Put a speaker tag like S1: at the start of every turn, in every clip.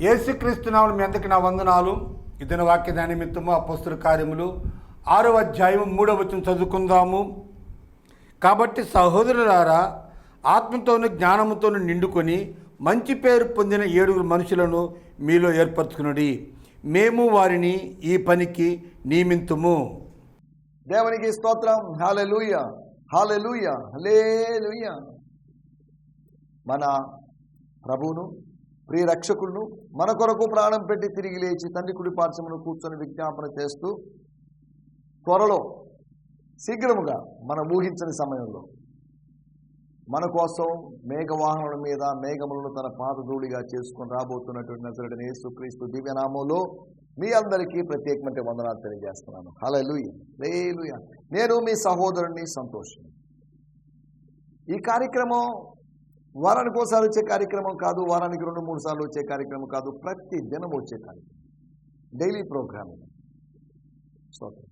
S1: ఏసుక్రీస్తునామని మీ అందరికి నా వందనాలు? ఇదిన వాక్య దాని నిమిత్తము అపస్తుల కార్యములు. ఆరో అధ్యాయం మూడవ వచనం చదువుకుందాము. కాబట్టి సహోదరులారా ఆత్మతోను జ్ఞానముతోను నిండుకొని మంచి పేరు పొందిన ఏడుగురు మనుషులను మీలో ఏర్పరచుకునుడి. మేము వారిని ఈ పనికి నియమింతుము.
S2: దేవునికి స్తోత్రం. హాలెలూయ హాలెలూయ హలేలుయ మన ప్రభువును ప్రియ రక్షకులను మన కొరకు ప్రాణం పెట్టి తిరిగి లేచి తండ్రి కుడి పార్శ్వమును కూర్చొని విజ్ఞాపన చేస్తూ త్వరలో శీఘ్రముగా మనం ఊహించని సమయంలో మన కోసం మేఘవాహనుల మీద మేఘములను తన పాదధూళిగా చేసుకుని రాబోతున్నటువంటి నజరుడని యేసుక్రీస్తు దివ్యనామంలో మీ అందరికీ ప్రత్యేకమైన వందనాలు తెలియజేస్తున్నాను. హలలుయ లేలుయ నేను మీ సహోదరుని సంతోషం ఈ కార్యక్రమం వారానికి ఒకసారి వచ్చే కార్యక్రమం కాదు వారానికి రెండు మూడు సార్లు వచ్చే కార్యక్రమం కాదు ప్రతి దినం వచ్చే కార్యక్రమం. డైలీ ప్రోగ్రామ్ స్తోత్రం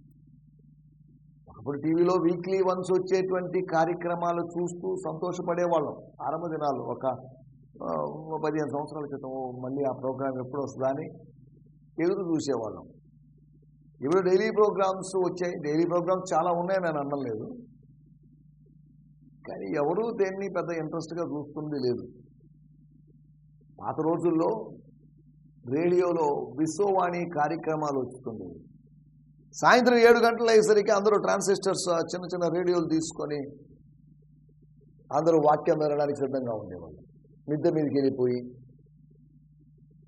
S2: అప్పుడు టీవీలో వీక్లీ వన్స్ వచ్చేటువంటి కార్యక్రమాలు చూస్తూ సంతోషపడేవాళ్ళం. ఆరంభ దినాలు ఒక పదిహేను సంవత్సరాల క్రితం మళ్ళీ ఆ ప్రోగ్రామ్ ఎప్పుడు వస్తుందా అని ఎదురు చూసేవాళ్ళం. ఇప్పుడు డైలీ ప్రోగ్రామ్స్ వచ్చాయి. డైలీ ప్రోగ్రామ్స్ చాలా ఉన్నాయి నేను అనలేదు కానీ ఎవరూ దేన్ని పెద్ద ఇంట్రెస్ట్గా చూస్తుంది లేదు. పాత రోజుల్లో రేడియోలో విశ్వవాణి కార్యక్రమాలు వస్తుండేవి. సాయంత్రం ఏడు గంటలు అయ్యేసరికి అందరూ ట్రాన్సిస్టర్స్ చిన్న చిన్న రేడియోలు తీసుకొని అందరూ వాక్యం వినడానికి సిద్ధంగా ఉండేవాళ్ళు. మిద్దె మీదకి వెళ్ళిపోయి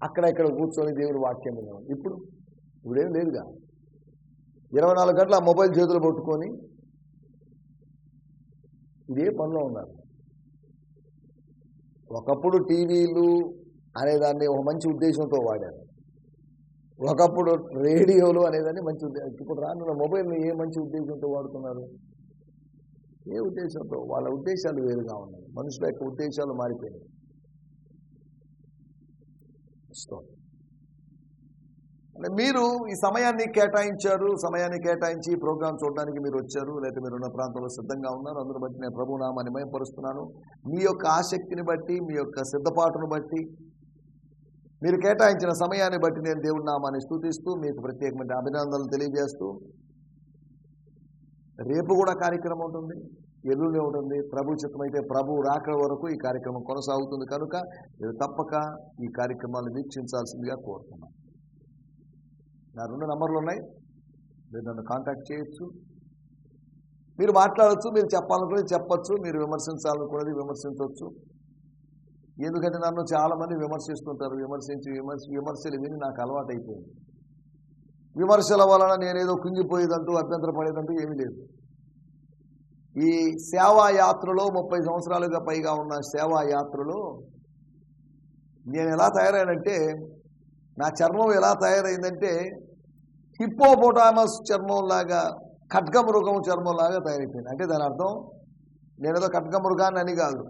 S2: అక్కడెక్కడ కూర్చొని దేవుడు వాక్యం వినేవాళ్ళు. ఇప్పుడు ఇప్పుడేం లేదుగా. ఇరవై నాలుగు గంటల ఆ మొబైల్ చేతులు పట్టుకొని ఇదే పనిలో ఉన్నారు. ఒకప్పుడు టీవీలు అనేదాన్ని ఒక మంచి ఉద్దేశంతో వాడారు. ఒకప్పుడు రేడియోలు అనేదాన్ని మంచి ఉద్దేశం ఇప్పుడు రానున్న మొబైల్ని ఏ మంచి ఉద్దేశంతో వాడుతున్నారు? ఏ ఉద్దేశంతో? వాళ్ళ ఉద్దేశాలు వేరుగా ఉన్నాయి. మనుషుల యొక్క ఉద్దేశాలు మారిపోయినాయి. మీరు ఈ సమయాన్ని కేటాయించారు సమయాన్ని కేటాయించి ఈ ప్రోగ్రాం చూడడానికి మీరు వచ్చారు లేకపోతే మీరున్న ప్రాంతంలో సిద్ధంగా ఉన్నారు అందును బట్టి నేను ప్రభు నామాన్ని మయపరుస్తున్నాను. మీ యొక్క ఆసక్తిని బట్టి మీ యొక్క సిద్ధపాటును బట్టి మీరు కేటాయించిన సమయాన్ని బట్టి నేను దేవుడి నామాన్ని స్థుతిస్తూ మీకు ప్రత్యేకమైన అభినందనలు తెలియజేస్తూ రేపు కూడా కార్యక్రమం ఉంటుంది ఎల్లుండి ఉంటుంది ప్రభు చిత్తమైతే ప్రభు రాక వరకు ఈ కార్యక్రమం కొనసాగుతుంది. కనుక మీరు తప్పక ఈ కార్యక్రమాలు వీక్షించాల్సిందిగా కోరుతున్నాను. నా రెండు నంబర్లు ఉన్నాయి. మీరు నన్ను కాంటాక్ట్ చేయొచ్చు. మీరు మాట్లాడచ్చు మీరు చెప్పాలనుకునేది చెప్పచ్చు మీరు విమర్శించాలనుకునేది విమర్శించవచ్చు ఎందుకంటే నన్ను చాలామంది విమర్శిస్తుంటారు విమర్శించి విమర్శ విమర్శలు విని నాకు అలవాటు అయిపోయింది విమర్శల వలన నేనేదో కుంగిపోయేదంటూ అభ్యంతర పడేదంటూ ఏమీ లేదు. ఈ సేవా యాత్రలో ముప్పై సంవత్సరాలుగా పైగా ఉన్న సేవాయాత్రలో నేను ఎలా తయారైనంటే నా చర్మం ఎలా తయారైందంటే హిప్పోపోటామస్ చర్మం లాగా ఖడ్గమృగం చర్మం లాగా తయారైపోయింది. అంటే దాని అర్థం నేనేదో ఖడ్గమృగాన్ని అని కాదు.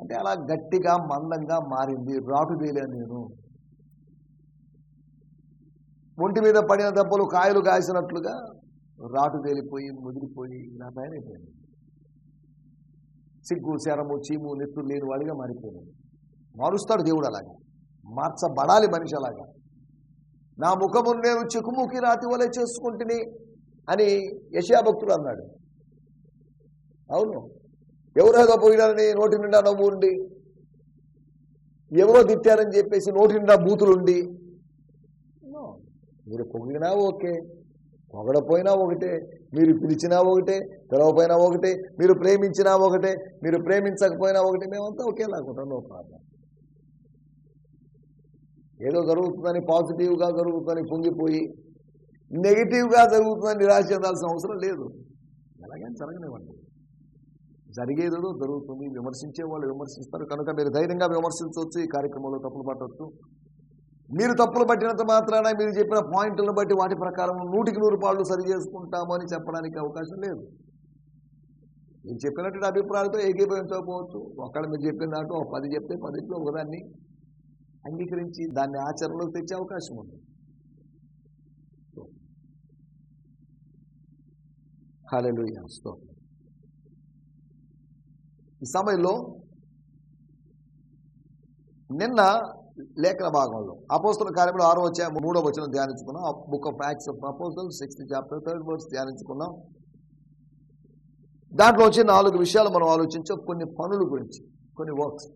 S2: అంటే అలా గట్టిగా మందంగా మారింది రాటు తేలాను నేను. ఒంటి మీద పడిన దెబ్బలు కాయలు కాసినట్లుగా రాటు తేలిపోయి ముదిరిపోయి ఇలా తయారైపోయింది. సిగ్గు శరము చీము నెత్తులు లేని వాడిగా మారిపోయింది. మారుస్తాడు దేవుడు అలాగా. మార్చబడాలి మనిషి అలాగా. నా ముఖము నేను చెకుముకి రాతి వలె చేసుకుంటుని అని యశాభక్తుడు అన్నాడు. అవును. ఎవరేదో పోయినారని నోటి నిండా నవ్వు ఉండి ఎవరో తిట్టారని చెప్పేసి నోటి నిండా బూతులుండి మీరు పొగిడినా ఓకే పొగడపోయినా ఒకటే మీరు పిలిచినా ఒకటే పిలవపోయినా ఒకటే మీరు ప్రేమించినా ఒకటే మీరు ప్రేమించకపోయినా ఒకటే మేమంతా ఒకేలాగా నో ప్రాబ్లం. ఏదో జరుగుతుందని పాజిటివ్గా జరుగుతుందని పొంగిపోయి నెగిటివ్గా జరుగుతుందని నిరాశ చెందాల్సిన అవసరం లేదు. ఎలాగైనా జరగనివ్వండి. జరిగేదో జరుగుతుంది విమర్శించే వాళ్ళు విమర్శిస్తారు కనుక మీరు ధైర్యంగా విమర్శించవచ్చు ఈ కార్యక్రమంలో తప్పులు పట్టవచ్చు. మీరు తప్పులు పట్టినంత మాత్రాన మీరు చెప్పిన పాయింట్లను బట్టి వాటి ప్రకారం నూటికి నూరు పాళ్ళు సరి చేసుకుంటాము అని చెప్పడానికి అవకాశం లేదు. మీరు చెప్పినటువంటి అభిప్రాయాలతో ఏకీభవించకపోవచ్చు. ఒకళ్ళు మీరు చెప్పిన దాంట్లో పది చెప్తే పదిట్లో ఒకదాన్ని అంగీకరించి దాన్ని ఆచరణలోకి తెచ్చే అవకాశం ఉంది. హల్లెలూయా స్తోత్రం. ఈ సమయంలో నిన్న లేఖన భాగంలో అపోస్తుల కార్యములు ఆరో వచ్చే మూడో వచ్చిన ధ్యానించుకున్నాం. Book of Acts of apostle sixth chapter third verse ధ్యానించుకున్నాం. దాంట్లో వచ్చే నాలుగు విషయాలు మనం ఆలోచించాం. కొన్ని పనుల గురించి కొన్ని వర్క్స్.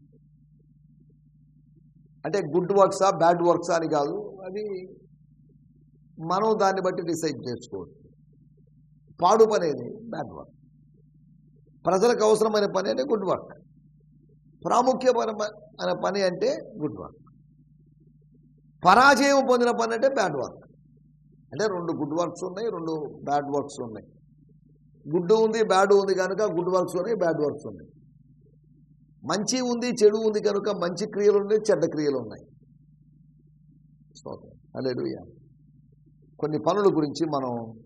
S2: అంటే గుడ్ వర్క్సా బ్యాడ్ వర్క్సా అని కాదు. అది మనం దాన్ని బట్టి డిసైడ్ చేసుకోవచ్చు. పాడు పనేది బ్యాడ్ వర్క్. ప్రజలకు అవసరమైన పని అంటే గుడ్ వర్క్. ప్రాముఖ్యమైన అనే పని అంటే గుడ్ వర్క్. పరాజయం పొందిన పని అంటే బ్యాడ్ వర్క్. అంటే రెండు గుడ్ వర్క్స్ ఉన్నాయి రెండు బ్యాడ్ వర్క్స్ ఉన్నాయి. గుడ్ ఉంది బ్యాడ్ ఉంది కనుక గుడ్ వర్క్స్ ఉన్నాయి బ్యాడ్ వర్క్స్ ఉన్నాయి. మంచి ఉంది చెడు ఉంది కనుక మంచి క్రియలు ఉన్నాయి చెడ్డ క్రియలు ఉన్నాయి. స్తోత్రం. కొన్ని పనుల గురించి మనం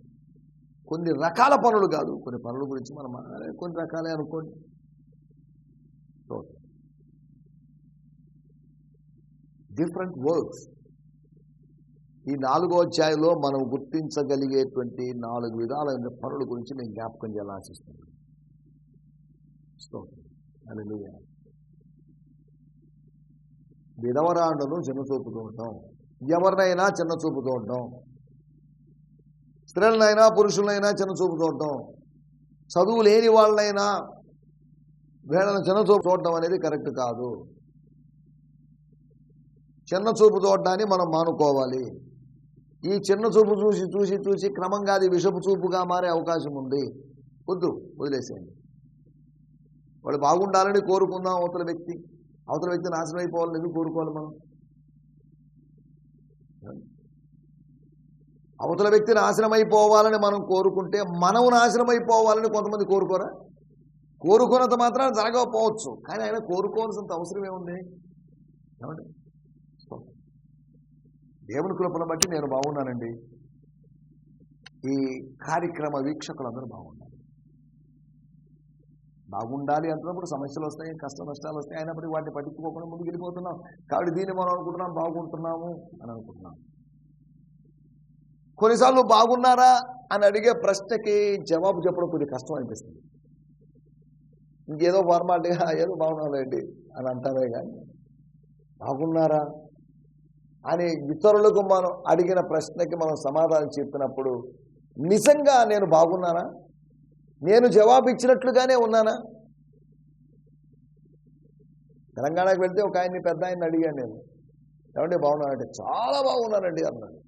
S2: కొన్ని రకాల పనులు కాదు. కొన్ని పనుల గురించి మనం కొన్ని రకాలే అనుకోండి. డిఫరెంట్ వర్క్స్ ఈ నాలుగో అధ్యాయంలో మనం గుర్తించగలిగేటువంటి నాలుగు విధాలైన పనుల గురించి నేను జ్ఞాపకం చేయాలని ఆశిస్తున్నాను. స్తోత్రం విధవరాండును చిన్న చూపు చూడటం ఎవరినైనా చిన్న చూపు చూడటం స్త్రీలనైనా పురుషులనైనా చిన్న చూపు చూడటం చదువు లేని వాళ్ళనైనా వీళ్ళని చిన్న చూపు చూడటం అనేది కరెక్ట్ కాదు. చిన్న చూపు చూడటాన్ని మనం మానుకోవాలి. ఈ చిన్న చూపు చూసి చూసి చూసి క్రమంగా అది విషపు చూపుగా మారే అవకాశం ఉంది. వద్దు వదిలేసేయండి. వాళ్ళు బాగుండాలని కోరుకుందాం అవతల వ్యక్తి. అవతల వ్యక్తి నాశనం అయిపోవాలని ఎందుకు కోరుకోవాలి మనం? అవతల వ్యక్తి నాశనం అయిపోవాలని మనం కోరుకుంటే మనం నాశనం అయిపోవాలని కొంతమంది కోరుకోరా? కోరుకున్నంత మాత్రం జరగకపోవచ్చు. కానీ ఆయన కోరుకోవాల్సినంత అవసరం ఏముంది? ఏమండి? దేవుని కృపను బట్టి నేను బాగున్నానండి. ఈ కార్యక్రమ వీక్షకులందరూ బాగున్నారు. బాగుండాలి అంటున్నప్పుడు సమస్యలు వస్తాయి కష్ట నష్టాలు వస్తాయి. అయినప్పటికీ వాటిని పట్టించుకోకుండా ముందుకు వెళ్ళిపోతున్నాం. కాబట్టి దీన్ని మనం అనుకుంటున్నాం బాగుంటున్నాము అని అనుకుంటున్నాం. కొన్నిసార్లు బాగున్నారా అని అడిగే ప్రశ్నకి జవాబు చెప్పడం కొద్దిగా కష్టం అనిపిస్తుంది. ఇంకేదో ఫార్మాలిటీగా ఏదో బాగున్నానండి అని అంటారే కానీ బాగున్నారా అని ఇతరులకు మనం అడిగిన ప్రశ్నకి మనం సమాధానం చెప్పినప్పుడు నిజంగా నేను బాగున్నానా? నేను జవాబు ఇచ్చినట్లుగానే ఉన్నానా? తెలంగాణకు వెళ్తే ఒక ఆయన్ని పెద్ద ఆయన్ని అడిగాను నేను. ఏమంటే బాగున్నానంటే చాలా బాగున్నానండి అన్నాడు.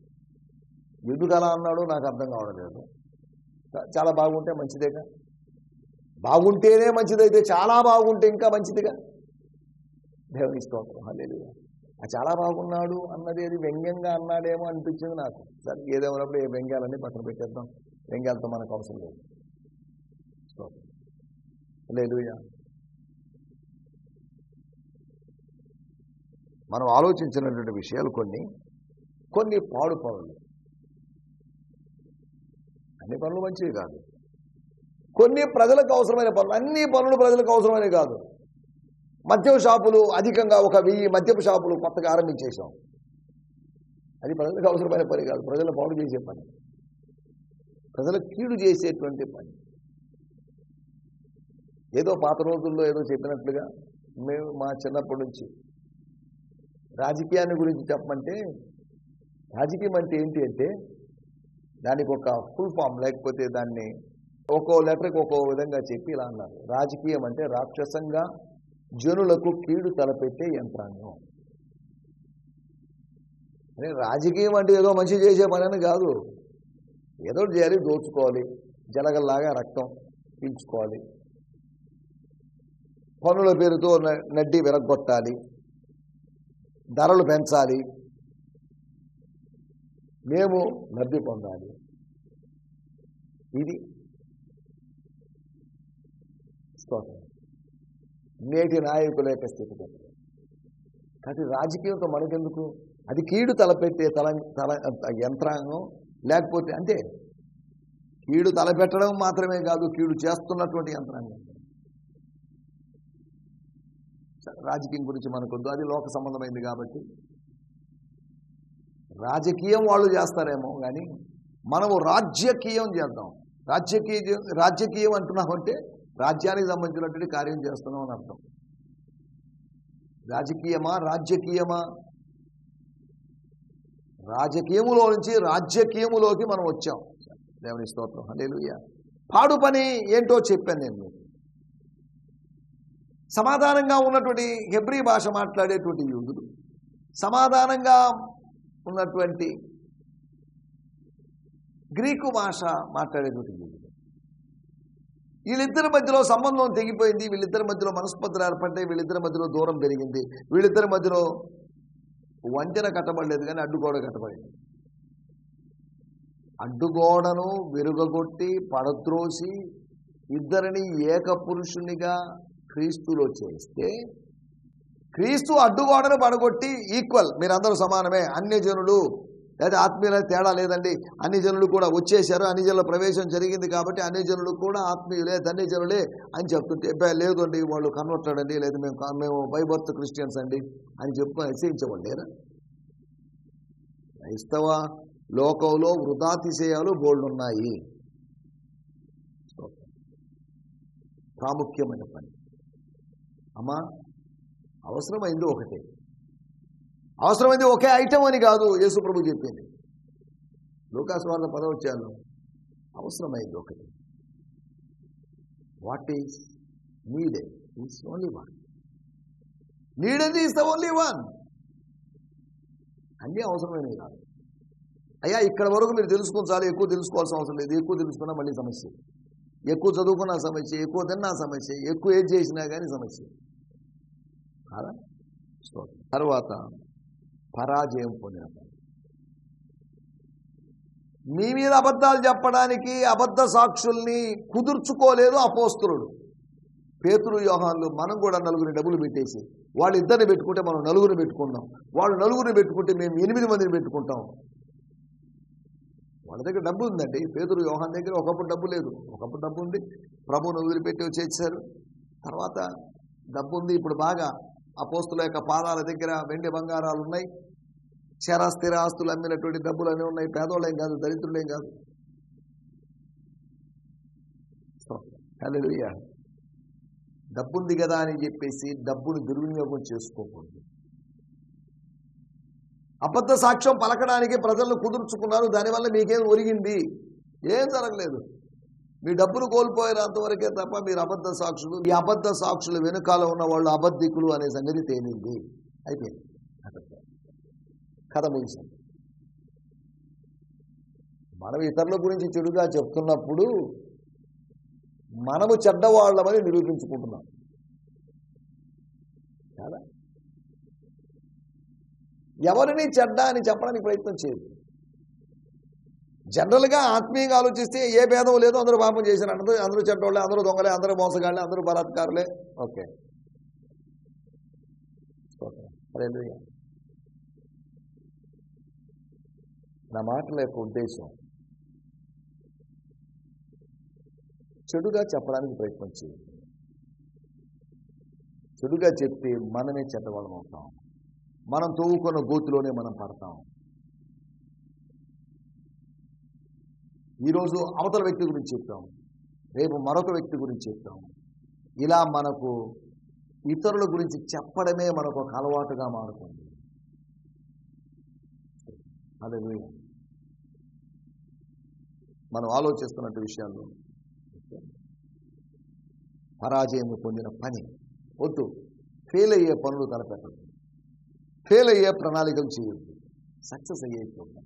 S2: ఎందుకు అలా అన్నాడు నాకు అర్థం కావడం లేదు. చాలా బాగుంటే మంచిదేగా? బాగుంటేనే మంచిదైతే చాలా బాగుంటే ఇంకా మంచిదిగా? దేవుని స్తోత్రం. హల్లెలూయా. ఆ చాలా బాగున్నాడు అన్నది అది వ్యంగ్యంగా అన్నాడేమో అనిపించింది నాకు. సరే ఏదేమన్నప్పుడు ఏ వ్యంగ్యాలన్నీ పక్కన పెట్టేద్దాం. వ్యంగ్యాలతో మనకు అవసరం లేదు. హల్లెలూయా. మనం ఆలోచించినటువంటి విషయాలు కొన్ని కొన్ని పాడు పనులు. అన్ని పనులు మంచివి కాదు. కొన్ని ప్రజలకు అవసరమైన పనులు అన్ని పనులు ప్రజలకు అవసరమైనవి కాదు. మద్యపు షాపులు అధికంగా ఒక వెయ్యి మద్యపు షాపులు కొత్తగా ఆరంభించేశాం. అది ప్రజలకు అవసరమైన పని కాదు ప్రజలు పాడు చేసే పని. ప్రజలకు కీడు చేసేటువంటి పని. ఏదో పాత రోజుల్లో ఏదో చెప్పినట్లుగా మేము మా చిన్నప్పటి నుంచి. రాజకీయాన్ని గురించి చెప్పమంటే రాజకీయం అంటే ఏంటి అంటే దానికి ఒక ఫుల్ ఫామ్ లేకపోతే దాన్ని ఒక్కో లెటర్కి ఒక్కో విధంగా చెప్పి ఇలా అన్నారు. రాజకీయం అంటే రాక్షసంగా జనులకు కీడు తలపెట్టే యంత్రాంగం. అంటే రాజకీయం అంటే ఏదో మంచి చేసే పని అని కాదు. ఏదో చేయాలి దోచుకోవాలి జలగల్లాగా రక్తం పీల్చుకోవాలి. పనుల పేరుతో నడ్డి విరగొట్టాలి ధరలు పెంచాలి. మేము లబ్ధి పొందాలి. ఇది స్తోత్రం. నేటి నాయకుల యొక్క స్థితిగతి కాబట్టి రాజకీయంతో మనకెందుకు? అది కీడు తలపెట్టే తల తల యంత్రాంగం లేకపోతే అంటే కీడు తలపెట్టడం మాత్రమే కాదు కీడు చేస్తున్నటువంటి యంత్రాంగం. రాజకీయం గురించి మనకొద్దు అది లోక సంబంధమైంది కాబట్టి. రాజకీయం వాళ్ళు చేస్తారేమో కానీ మనము రాజ్యకీయం చేద్దాం. రాజకీయ రాజకీయం అంటున్నామంటే రాజ్యానికి సంబంధించినటువంటి కార్యం చేస్తున్నాం అని అర్థం. రాజకీయమా రాజ్యకీయమా రాజకీయములో నుంచి రాజ్యకీయములోకి మనం వచ్చాం. దేవుని స్తోత్రం. హల్లెలూయా. పాడు పని ఏంటో చెప్పాను నేను మీకు. సమాధానంగా ఉన్నటువంటి హెబ్రీ భాష మాట్లాడేటువంటి యూదులు సమాధానంగా ఉన్నటువంటి గ్రీకు భాష మాట్లాడేటువంటి యూదులు వీళ్ళిద్దరి మధ్యలో సంబంధం తెగిపోయింది వీళ్ళిద్దరి మధ్యలో మనస్పర్ధలు ఏర్పడ్డాయి వీళ్ళిద్దరి మధ్యలో దూరం పెరిగింది వీళ్ళిద్దరి మధ్యలో వంతెన కట్టబడలేదు కానీ అడ్డుగోడ కట్టబడింది. అడ్డుగోడను విరుగగొట్టి పడద్రోసి ఇద్దరిని ఏక పురుషునిగా క్రీస్తులో చేస్తే క్రీస్తు అడ్డుగోడను పడగొట్టి ఈక్వల్ మీరందరూ సమానమే అన్ని జనులు లేదా ఆత్మీయుల తేడా లేదండి అన్ని జనులు కూడా వచ్చేశారు అన్ని జనుల ప్రవేశం జరిగింది కాబట్టి అన్ని జనులు కూడా ఆత్మీయులే ధన్య జనులే అని చెప్తుంటే లేదండి వాళ్ళు కన్వర్టెడ్ అండి లేదు మేము మేము బైబర్త్ క్రిస్టియన్స్ అండి అని చెప్పుకొని హెచ్చరించేవాళ్ళు క్రైస్తవ లోకంలో వృధాతిశయాలు బోల్డ్ ఉన్నాయి ప్రాముఖ్యమైన పని. అమ్మా అవసరమైంది ఒకటే. అవసరమైంది ఒకే ఐటెం అని కాదు యేసుప్రభు చెప్పింది. చెప్పింది లోకాస్వార్థ పదవచ్చాను అవసరమైంది ఒకటి. What is needed is only one needed is the only one అన్నీ అవసరమైనవి కాదు. అయ్యా ఇక్కడ వరకు మీరు తెలుసుకుని చాలా ఎక్కువ తెలుసుకోవాల్సిన అవసరం లేదు ఎక్కువ తెలుసుకున్నా మళ్ళీ సమస్య ఎక్కువ చదువుకున్న సమస్య ఎక్కువ తిన్నా సమస్య ఎక్కువ ఏది చేసినా కానీ సమస్య. కాదా? తర్వాత పరాజయం పొందిన మీ మీద అబద్ధాలు చెప్పడానికి అబద్ధ సాక్షుల్ని కుదుర్చుకోలేదు అపోస్తులుడు. పేతురు వ్యూహాలు మనం కూడా నలుగురిని డబ్బులు పెట్టేసి వాళ్ళు ఇద్దరిని పెట్టుకుంటే మనం నలుగురిని పెట్టుకుంటాం వాళ్ళు నలుగురిని పెట్టుకుంటే మేము ఎనిమిది మందిని పెట్టుకుంటాం. వాళ్ళ దగ్గర డబ్బు ఉందండి. పేదరు వ్యూహాన్ దగ్గర ఒకప్పుడు డబ్బు లేదు. ఒకప్పుడు డబ్బు ఉంది. ప్రభువును వదిలిపెట్టి వచ్చేసారు తర్వాత డబ్బు ఉంది. ఇప్పుడు బాగా ఆ పోస్తుల యొక్క పాదాల దగ్గర వెండి బంగారాలు ఉన్నాయి. చర స్థిర ఆస్తులు అమ్మినటువంటి డబ్బులు అన్నీ ఉన్నాయి. పేదోళ్ళేం కాదు దరిద్రులేం కాదు. హల్లెలూయా డబ్బు ఉంది కదా అని చెప్పేసి డబ్బును దుర్వినియోగం చేసుకోకూడదు. అబద్ధ సాక్ష్యం పలకడానికి ప్రజలను కుదుర్చుకున్నారు. దానివల్ల మీకేం ఒరిగింది? ఏం జరగలేదు. మీ డబ్బులు కోల్పోయినంతవరకే తప్ప మీరు అబద్ధ సాక్షులు ఈ అబద్ధ సాక్షులు వెనుకాల ఉన్న వాళ్ళు అబద్ధికులు అనే సంగతి తేలింది. అయిపోయింది. కథ ముగిసింది. మనం ఇతరుల గురించి చెడుగా చెప్తున్నప్పుడు మనము చెడ్డవాళ్ళమని నిరూపించుకుంటున్నాం. ఎవరిని చెడ్డ అని చెప్పడానికి ప్రయత్నం చేయదు జనరల్గా ఆత్మీయంగా ఆలోచిస్తే ఏ భేదం లేదు అందరూ పాపం చేశారు. అందరూ అందరూ చెడ్డోళ్ళే అందరూ దొంగలే అందరూ మోసగాళ్ళే అందరూ బలాత్కారులే. ఓకే. నా మాటల యొక్క ఉద్దేశం చెడుగా చెప్పడానికి ప్రయత్నం చేయండి చెడుగా చెప్తే మనమే చెడ్డవాళ్ళం అవుతాం. మనం తవ్వుకున్న గోతులోనే మనం పడతాం. ఈరోజు అవతల వ్యక్తి గురించి చెప్తాం. రేపు మరొక వ్యక్తి గురించి చెప్తాం. ఇలా మనకు ఇతరుల గురించి చెప్పడమే మనకు ఒక అలవాటుగా మారుతుంది. అదే మనం ఆలోచిస్తున్నట్టు విషయాల్లో. పరాజయం పొందిన పని. వద్దు. ఫెయిల్ అయ్యే పనులు తలపెట్టదు ఫెయిల్ అయ్యే ప్రణాళికలు చేయొద్దు సక్సెస్ అయ్యే చూద్దాం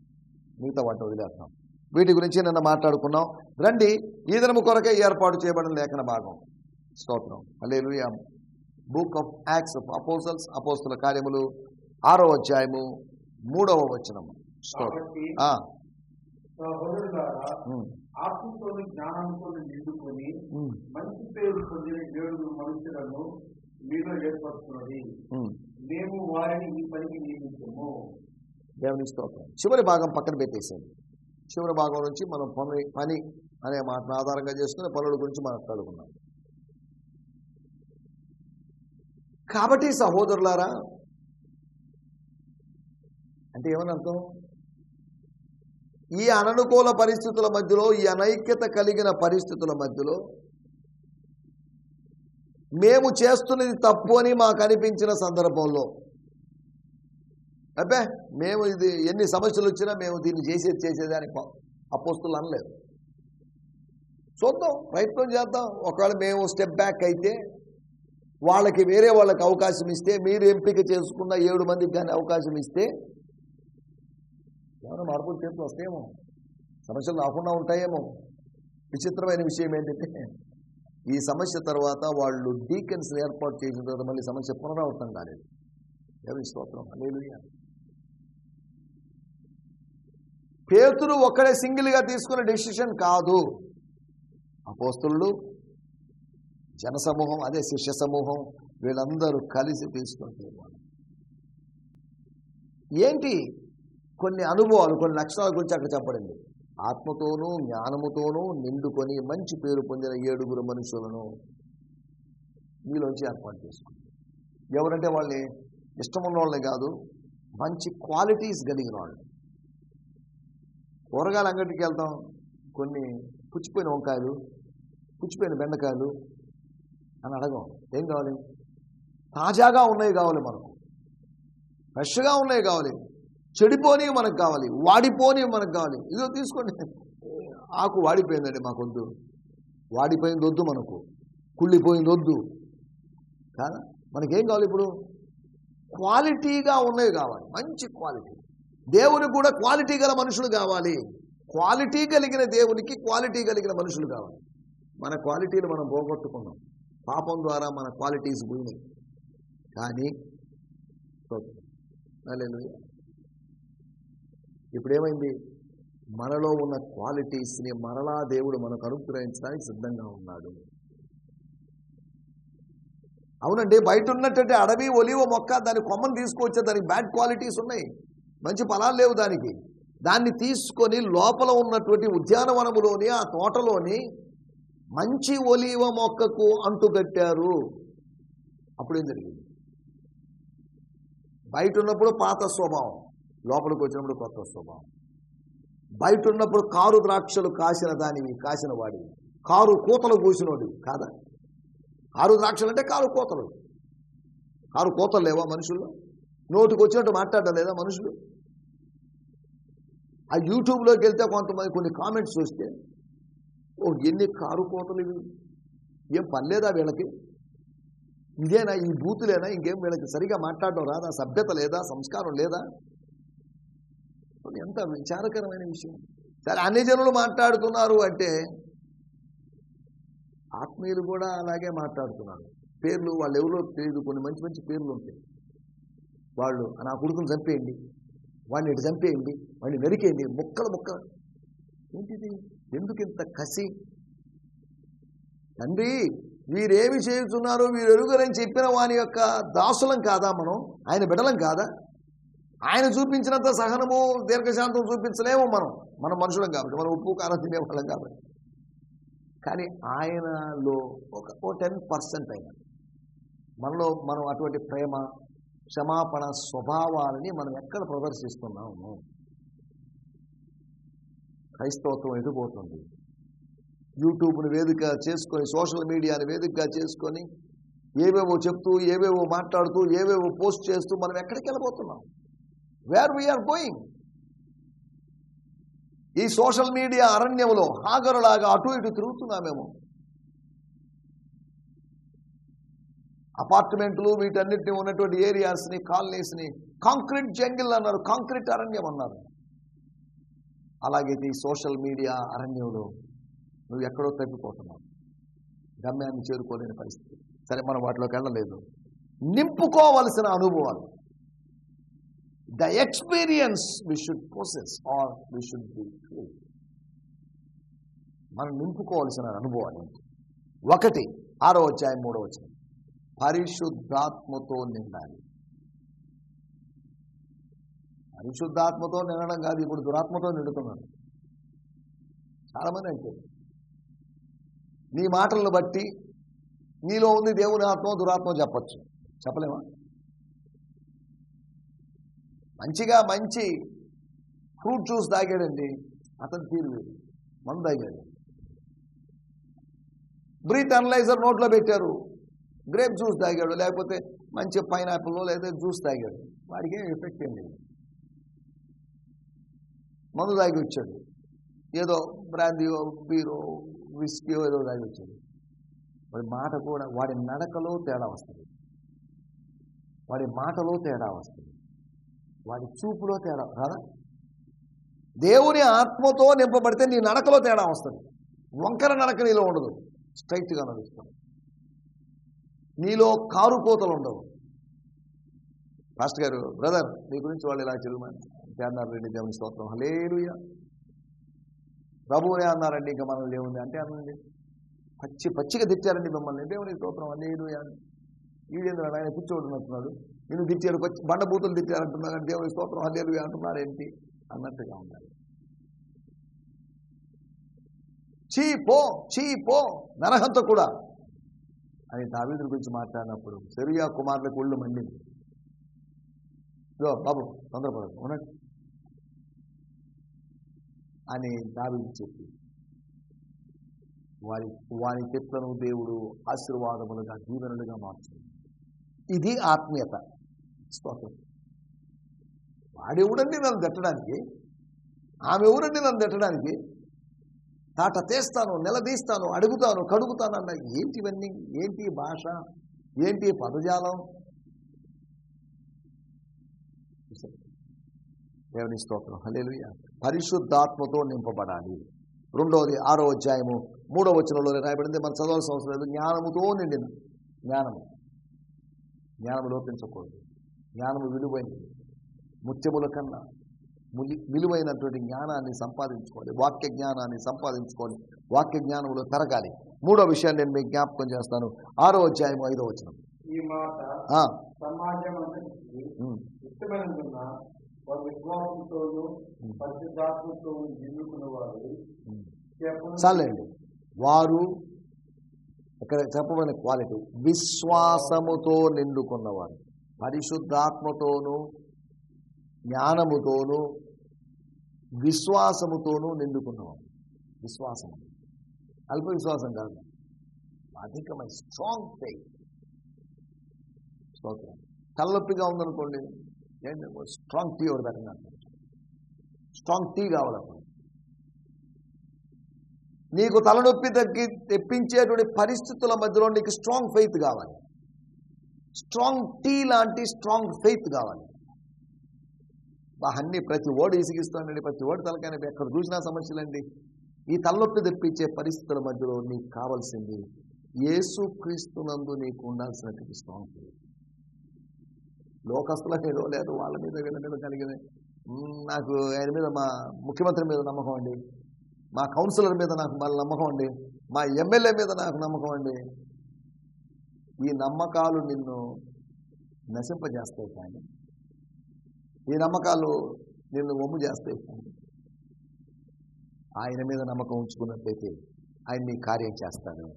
S2: మిగతా వాటిని వదిలేస్తాం వీటి గురించి నిన్న మాట్లాడుకున్నాం. రండి ఈ దినము కొరకే ఏర్పాటు చేయబడిన లేఖన భాగం. స్తోత్రం. Hallelujah book of Acts of apostles అపోస్తుల కార్యములు ఆరో అధ్యాయము మూడవ వచనం స్తోత్రం.
S1: కాబట్టి
S2: ఆ,
S1: సహోదరులారా
S2: ఉమ్,
S1: ఆత్మతోని జ్ఞానంతో నిండుకొని
S2: ఉమ్,
S1: మంచి పేరు పొందిన ఏడుగురు మనుషులను మీలో ఏర్పరుస్తున్నది
S2: ఉమ్.
S1: మేము వారిని ఈ పనికి నియమించము.
S2: దేవుని స్తోత్రం. చివరి భాగం పక్కన పెట్టేసేయండి. చివరి భాగం నుంచి మనం పని పని అనే మాటను ఆధారంగా చేసుకుని పనుల గురించి మాట్లాడుకున్నాం కాబట్టి సహోదరులారా అంటే ఏమని అర్థం? ఈ అననుకూల పరిస్థితుల మధ్యలో ఈ అనైక్యత కలిగిన పరిస్థితుల మధ్యలో మేము చేస్తున్నది తప్పు అని మాకు అనిపించిన సందర్భంలో. అబ్బే మేము ఇది ఎన్ని సమస్యలు వచ్చినా మేము దీన్ని చేసేది చేసేదానికి అపోస్తులు అనలేదు. చూద్దాం ప్రయత్నం చేద్దాం. ఒకవేళ మేము స్టెప్ బ్యాక్ అయితే వాళ్ళకి వేరే వాళ్ళకి అవకాశం ఇస్తే మీరు ఎంపిక చేసుకున్న ఏడు మందికి కానీ అవకాశం ఇస్తే ఏమైనా మార్పులు చేతులు వస్తాయేమో. సమస్యలు రాకుండా ఉంటాయేమో. విచిత్రమైన విషయం ఏంటంటే ఈ సమస్య తర్వాత వాళ్ళు డీకెన్స్ ఏర్పాటు చేసిన తర్వాత మళ్ళీ సమస్య పునరావృతం కాలేదు. దేవుని స్తోత్రం. లేదు పేతురు ఒక్కడే సింగిల్గా తీసుకున్న డెసిషన్ కాదు. అపోస్తులు జనసమూహం అదే శిష్య సమూహం వీళ్ళందరూ కలిసి తీసుకుంటే ఏంటి? కొన్ని అనుభవాలు కొన్ని లక్షణాల గురించి అక్కడ చెప్పడండి ఆత్మతోనూ జ్ఞానముతోనూ నిండుకొని మంచి పేరు పొందిన ఏడుగురు మనుషులను మీలోంచి ఏర్పాటు చేసుకుంది. ఎవరంటే వాళ్ళని? ఇష్టమున్న వాళ్ళని కాదు మంచి క్వాలిటీస్ కలిగిన వాళ్ళు కూరగాయల అంగడికి వెళ్తాం కొన్ని పుచ్చిపోయిన వంకాయలు పుచ్చిపోయిన బెండకాయలు అని అడగం. ఏం కావాలి? తాజాగా ఉన్నాయి కావాలి మనకు. ఫ్రెష్గా ఉన్నాయి కావాలి. చెడిపోని మనకు కావాలి వాడిపోని మనకు కావాలి. ఇదో తీసుకోండి. ఆకు వాడిపోయిందండి మా వద్దు. వాడిపోయింది వద్దు మనకు. కుళ్ళిపోయింది వద్దు. కాదా? మనకేం కావాలి ఇప్పుడు? క్వాలిటీగా ఉన్నవి కావాలి. మంచి క్వాలిటీ. దేవునికి కూడా క్వాలిటీ గల మనుషులు కావాలి. క్వాలిటీ కలిగిన దేవునికి క్వాలిటీ కలిగిన మనుషులు కావాలి. మన క్వాలిటీలు మనం పోగొట్టుకున్నాం. పాపం ద్వారా మన క్వాలిటీస్ పోయినాయి. కానీ హల్లెలూయా. ఇప్పుడు ఏమైంది మనలో ఉన్న క్వాలిటీస్ని మరలా దేవుడు మనకు అనుగ్రహించడానికి సిద్ధంగా ఉన్నాడు. అవునండి బయట ఉన్నటువంటి అడవి ఒలివ మొక్క దాని కొమ్మను తీసుకొచ్చే దానికి బ్యాడ్ క్వాలిటీస్ ఉన్నాయి. మంచి ఫలాలు లేవు దానికి. దాన్ని తీసుకొని లోపల ఉన్నటువంటి ఉద్యానవనములోని ఆ తోటలోని మంచి ఒలివ మొక్కకు అంటుకట్టారు అప్పుడు ఏం జరిగింది? బయట ఉన్నప్పుడు పాత స్వభావం. లోపలికి వచ్చినప్పుడు కొత్త స్వభావం. బయట ఉన్నప్పుడు కారు ద్రాక్షలు కాసిన దానివి కాసిన వాడివి. కారు కూతలు కూసినోడివి. కాదా? కారు ద్రాక్షలు అంటే కారు కోతలు. కారు కూతలు లేవా మనుషుల్లో? నోటికి వచ్చినట్టు మాట్లాడడం లేదా మనుషులు? ఆ యూట్యూబ్లోకి వెళ్తే కొంతమంది కొన్ని కామెంట్స్ చూస్తే ఓ ఎన్ని కారు కోతలు ఇవి? ఏం పనిలేదా వీళ్ళకి? ఇదేనా? ఈ బూతులేనా? ఇంకేం వీళ్ళకి సరిగా మాట్లాడడం రాదా? సభ్యత లేదా? సంస్కారం లేదా? ఎంత విచారకరమైన విషయం. సరే అన్ని జనులు మాట్లాడుతున్నారు అంటే ఆత్మీయులు కూడా అలాగే మాట్లాడుతున్నారు. పేర్లు వాళ్ళు ఎవరో తెలియదు. కొన్ని మంచి మంచి పేర్లు ఉంటాయి. వాళ్ళు నా కొడుకుని చంపేయండి వాడిని ఇటు చంపేయండి వాడిని నరికేయండి మొక్కలు ముక్కలు. ఏంటిది? ఎందుకు ఇంత కసి? తండ్రి వీరేమి చేస్తున్నారు వీరు ఎరుగరని చెప్పిన వాని యొక్క దాసులం కాదా మనం? ఆయన బిడలం కాదా? ఆయన చూపించినంత సహనము దీర్ఘశాంతం చూపించలేము మనం. మన మనుషులం కాబట్టి మనం ఉప్పు కారం తినేవాళ్ళం కాబట్టి. కానీ ఆయనలో ఒక ఓ టెన్ పర్సెంట్ అయినా మనలో మనం అటువంటి ప్రేమ క్షమాపణ స్వభావాలని మనం ఎక్కడ ప్రదర్శిస్తున్నాము క్రైస్తవత్వం ఎదిపోతుంది యూట్యూబ్ని వేదిక చేసుకొని సోషల్ మీడియాని వేదికగా చేసుకొని ఏవేవో చెప్తూ ఏవేవో మాట్లాడుతూ ఏవేవో పోస్ట్ చేస్తూ మనం ఎక్కడికి వెళ్ళిపోతున్నాం వేర్ వీఆర్ గోయింగ్ ఈ సోషల్ మీడియా అరణ్యంలో హాగరులాగా అటు ఇటు తిరుగుతున్నామేమో. అపార్ట్మెంట్లు వీటన్నిటిని ఉన్నటువంటి ఏరియాస్ని కాలనీస్ని కాంక్రీట్ జంగిల్ అన్నారు. కాంక్రీట్ అరణ్యం అన్నారు. అలాగైతే ఈ సోషల్ మీడియా అరణ్యంలో నువ్వు ఎక్కడో తప్పిపోతున్నావు. గమ్యాన్ని చేరుకోలేని పరిస్థితి. సరే మనం వాటిలోకి వెళ్ళలేదు. నింపుకోవలసిన అనుభవాలు. The experience we possess or are we be be మనం నింపుకోవాల్సిన అనుభవాలు ఏంటి? ఒకటి ఆరో వచ్చాయి మూడో వచ్చాయి పరిశుద్ధాత్మతో నిండాలి. పరిశుద్ధాత్మతో నిండడం కాదు ఇప్పుడు దురాత్మతో నిండుతున్నాను. చాలామంది అంటే నీ మాటలను బట్టి నీలో ఉంది దేవుని ఆత్మ దురాత్మ చెప్పచ్చు. చెప్పలేమా? మంచిగా మంచి ఫ్రూట్ జ్యూస్ తాగాడండి అతను తీరు వేరు మందు తాగాడు. బ్రీత్ అనలైజర్ నోట్లో పెట్టారు గ్రేప్ జ్యూస్ తాగాడు లేకపోతే మంచి పైనాపిల్లో లేదా జ్యూస్ తాగాడు. వాడికి ఏం ఎఫెక్ట్ ఏం లేదు. మందు తాగి వచ్చాడు. ఏదో బ్రాందీయో బీరో విస్కీయో ఏదో తాగి వచ్చాడు. వాడి మాట కూడా వాడి నడకలో తేడా వస్తుంది. వాడి మాటలో తేడా వస్తుంది. వాడి చూపులో తేడా కాదా దేవుని ఆత్మతో నింపబడితే నీ నడకలో తేడా వస్తుంది. వంకర నడక నీలో ఉండదు. స్ట్రైట్గా నడుస్తావు. నీలో కారుకోతలు ఉండవు. పాస్టర్ గారు బ్రదర్ మీ గురించి వాళ్ళు ఇలా చెల్లుమని అన్నారు రెడ్డి దేవుని స్తోత్రం. లేరు ప్రభువునే అన్నారండి ఇంకా మనం దేవుని అంటే అనండి. పచ్చి పచ్చిగా తెచ్చారండి మిమ్మల్ని. దేవుని స్తోత్రం హలేలుయ అని. ఈడేంద్ర ఆయన కూర్చోడున్నట్టున్నాడు నేను తిట్టారు వచ్చి బండబూతులు తిట్టారంటున్నా కానీ దేవుని స్తోత్రం హలేలుయ అంటున్నారు ఏంటి? అన్నట్టుగా ఉన్నారు చీ పో చీ పో నరహంత కూడా. అని దావీదుల గురించి మాట్లాడినప్పుడు సెరియా కుమారులకు ఒళ్ళు మండింది. ఇదో బాబు తొందరపడదు అవునండి అని దావీదు చెప్పి వారి వారి చెట్లను దేవుడు ఆశీర్వాదములుగా దీవెనలుగా మార్చింది ఇది ఆత్మీయత. స్తోత్రం. వాడెవడండి నన్ను తిట్టడానికి? ఆమె ఎవరండి నన్ను తిట్టడానికి? తాట తీస్తాను నిలదీస్తాను అడుగుతాను కడుగుతాను అన్న ఏంటి ఇవన్నీ ఏంటి భాష? ఏంటి పదజాలం? దేవుని స్తోత్రం. హల్లెలూయ. పరిశుద్ధాత్మతో నింపబడాలి. రెండవది ఆరో అధ్యాయము మూడో వచనంలో రాయబడింది. మనం చదవాల్సిన అవసరం లేదు. జ్ఞానముతో నిండిన జ్ఞానము. జ్ఞానము లోపించకూడదు. జ్ఞానము విలువైనది. ముత్యముల కన్నా ములి విలువైనటువంటి జ్ఞానాన్ని సంపాదించుకోవాలి. వాక్య జ్ఞానాన్ని సంపాదించుకోవాలి. వాక్య జ్ఞానంలో తరగాలి మూడో విషయాన్ని నేను మీకు జ్ఞాపకం చేస్తాను. ఆరో అధ్యాయం ఐదో వచనం.
S1: చెప్పను
S2: చాలండి. వారు ఇక్కడ చెప్పబడిన క్వాలిటీ విశ్వాసముతో నిండుకున్నవారు. పరిశుద్ధాత్మతోనూ జ్ఞానముతోనూ విశ్వాసముతోనూ నిండుకున్నవాడు. విశ్వాసం అల్ప విశ్వాసం కాదు. అధికమైన స్ట్రాంగ్ ఫెయిత్ స్తోత్రం. తలనొప్పిగా ఉందనుకోండి ఏంటి స్ట్రాంగ్ టీ ఒకటి పెట్టండి స్ట్రాంగ్ టీ కావాలి నీకు తలనొప్పి తగ్గి తెప్పించేటువంటి పరిస్థితుల మధ్యలో నీకు స్ట్రాంగ్ ఫెయిత్ కావాలి. స్ట్రాంగ్ టీ లాంటి స్ట్రాంగ్ ఫెయిత్ కావాలి. అన్ని ప్రతి ఓడి ఇసిగిస్తానండి ప్రతి ఓడి తలకాయ ఎక్కడ చూసినా సమస్యలండి. ఈ తలనొప్పి తెప్పించే పరిస్థితుల మధ్యలో నీకు కావాల్సింది యేసు క్రీస్తునందు నీకు ఉండాల్సినటువంటి స్ట్రాంగ్ ఫెయిత్. లోకస్తుల ఏదో లేదు వాళ్ళ మీద వీళ్ళ మీద కలిగిన నాకు ఆయన మీద మా ముఖ్యమంత్రి మీద నమ్మకం అండి. మా కౌన్సిలర్ మీద నాకు మళ్ళీ నమ్మకం అండి. మా ఎమ్మెల్యే మీద నాకు నమ్మకం అండి. ఈ నమ్మకాలు నిన్ను నశింపజేస్తాయి కానీ. ఈ నమ్మకాలు నిన్ను వమ్ము చేస్తాయి కానీ. ఆయన మీద నమ్మకం ఉంచుకున్నట్లయితే ఆయన నీ కార్యం చేస్తాడు.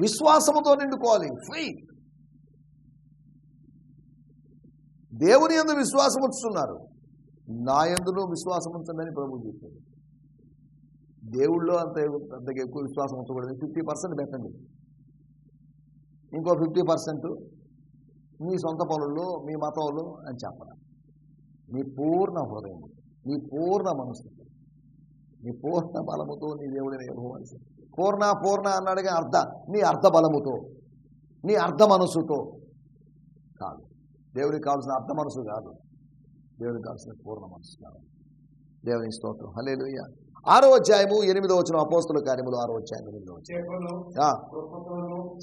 S2: విశ్వాసముతో నిండుకోవాలి. ఫెయిత్ దేవుని ఎందు విశ్వాసం ఉంచుతున్నారు. నా ఎందులో విశ్వాసం ఉంచండి ప్రభు చెప్పాడు. దేవుళ్ళో అంత అంతకు ఎక్కువ విశ్వాసం ఉంచకూడదు ఫిఫ్టీ పర్సెంట్ పెట్టండి. ఇంకో ఫిఫ్టీ పర్సెంట్ మీ సొంత పనుల్లో మీ మతంలో అని చెప్పడం నీ పూర్ణ హృదయం నీ పూర్ణ మనసు నీ పూర్ణ బలముతో నీ దేవుడిని ఎదుర్కోవాల్సి పూర్ణ పూర్ణ అన్నాడుగా అర్ధ నీ అర్ధ బలముతో నీ అర్ధ మనసుతో కాదు. దేవుడికి కావాల్సిన అర్ధ మనసు కాదు. దేవుడికి కావాల్సిన పూర్ణ మనసు కాదు. దేవుని స్తోత్రం. హల్లెలూయా. ఆరో అధ్యాయము ఎనిమిదో వచ్చిన అపోస్తుల కార్యములు ఆరో అధ్యాయం ఎనిమిదో వచ్చిన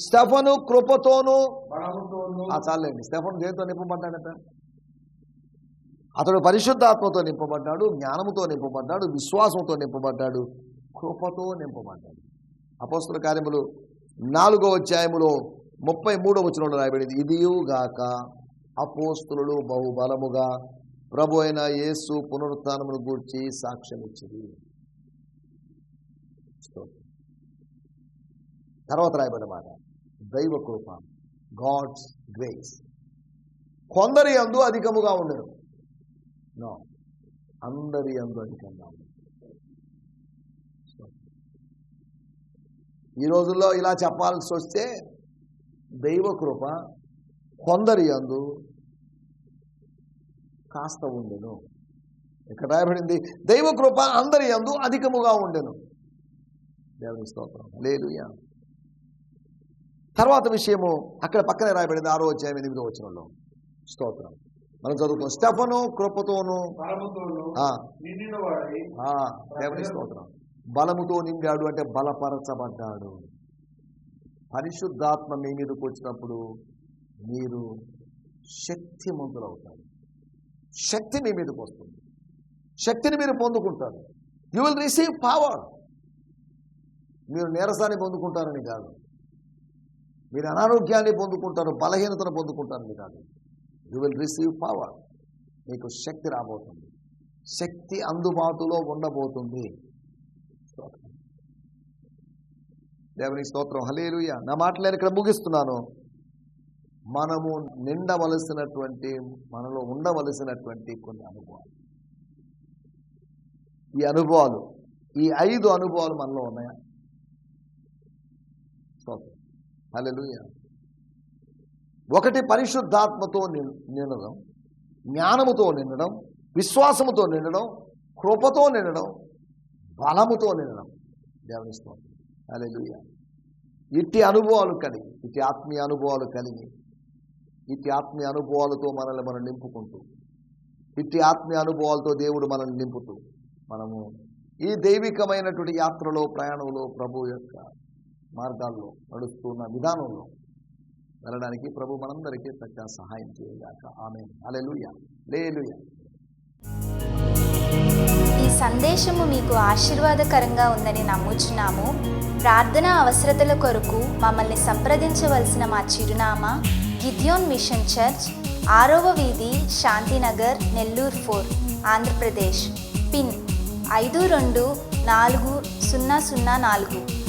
S2: స్టెఫను కృపతోను చాలండి స్టెఫను దేంతో నింపబడ్డాడట అతడు పరిశుద్ధాత్మతో నింపబడ్డాడు జ్ఞానముతో నింపబడ్డాడు విశ్వాసంతో నింపబడ్డాడు కృపతో నింపబడ్డాడు. అపోస్తుల కార్యములు నాలుగో అధ్యాయములో ముప్పై మూడో వచనంలో రాయబడింది. ఇదియుగాక అపోస్తులు బహుబలముగా ప్రభు అయిన యేసు పునరుత్నమును గూర్చి సాక్ష్యం ఇచ్చింది తర్వాత రాయబడిన మాట దైవ కృప గాడ్స్ గ్రేస్ కొందరి అందు అధికముగా ఉండరు నో అందరి అందు అధికంగా ఉండరు ఈ రోజుల్లో ఇలా చెప్పాల్సి వస్తే దైవ కృప కొందరి అందు కాస్త ఉండెను. ఇక్కడ రాయబడింది? దైవ కృప అందరి యందు అధికముగా ఉండెను. దేవుని స్తోత్రం. లేలుయా తర్వాత విషయము అక్కడ పక్కనే రాయబడింది ఆరో అధ్యాయం ఎనిమిదో వచనంలో. స్తోత్రం. మనం చదువుతాం స్టెఫను కృపతోను దేవుని స్తోత్రం. బలముతో నిండాడు అంటే బలపరచబడ్డాడు. పరిశుద్ధాత్మ మీ మీదకి వచ్చినప్పుడు మీరు శక్తిమంతులవుతారు. శక్తి మీ మీదకి వస్తుంది. శక్తిని మీరు పొందుకుంటారు. యు విల్ రిసీవ్ పవర్ మీరు నీరసాన్ని పొందుకుంటారని కాదు. మీరు అనారోగ్యాన్ని పొందుకుంటారు బలహీనతను పొందుకుంటారని కాదు. యు విల్ రిసీవ్ పవర్ మీకు శక్తి రాబోతుంది. శక్తి అందుబాటులో ఉండబోతుంది. స్తోత్రం. దేవుని స్తోత్రం. హలేలుయ నా మాటలు నేను ఇక్కడ ముగిస్తున్నాను. మనము నిండవలసినటువంటి మనలో ఉండవలసినటువంటి కొన్ని అనుభవాలు. ఈ అనుభవాలు ఈ ఐదు అనుభవాలు మనలో ఉన్నాయా? స్తోత్రం. హలెలుయ ఒకటి పరిశుద్ధాత్మతో నిండడం జ్ఞానముతో నిండడం విశ్వాసముతో నిండడం కృపతో నిండడం బలముతో నిండడం. దేవుని స్తోత్రం. హలెలుయ ఇట్టి అనుభవాలు కలిగి ఇట్టి ఆత్మీయ అనుభవాలు కలిగి ఇట్టి ఆత్మీయ అనుభవాలతో మనల్ని మనం నింపుకుంటూ ఇట్టి ఆత్మీయ అనుభవాలతో దేవుడు మనల్ని నింపుతూ మనము ఈ దైవికమైనటువంటి యాత్రలో ప్రయాణంలో ప్రభు యొక్క మార్గాల్లో నడుస్తున్న విధానంలో వెళ్ళడానికి ప్రభు మనందరికీ తగ్గ సహాయం చేయగాక. ఆమె అలెలుయ లేలుయ
S3: ఈ సందేశము మీకు ఆశీర్వాదకరంగా ఉందని నమ్ముచున్నాము. ప్రార్థన అవసరతల కొరకు మమ్మల్ని సంప్రదించవలసిన మా చిరునామా గిద్యోన్ మిషన్ చర్చ్ ఆరవ వీధి శాంతినగర్ నెల్లూరు ఫోర్ ఆంధ్రప్రదేశ్. పిన్ ఐదు రెండు నాలుగు సున్నా సున్నా నాలుగు.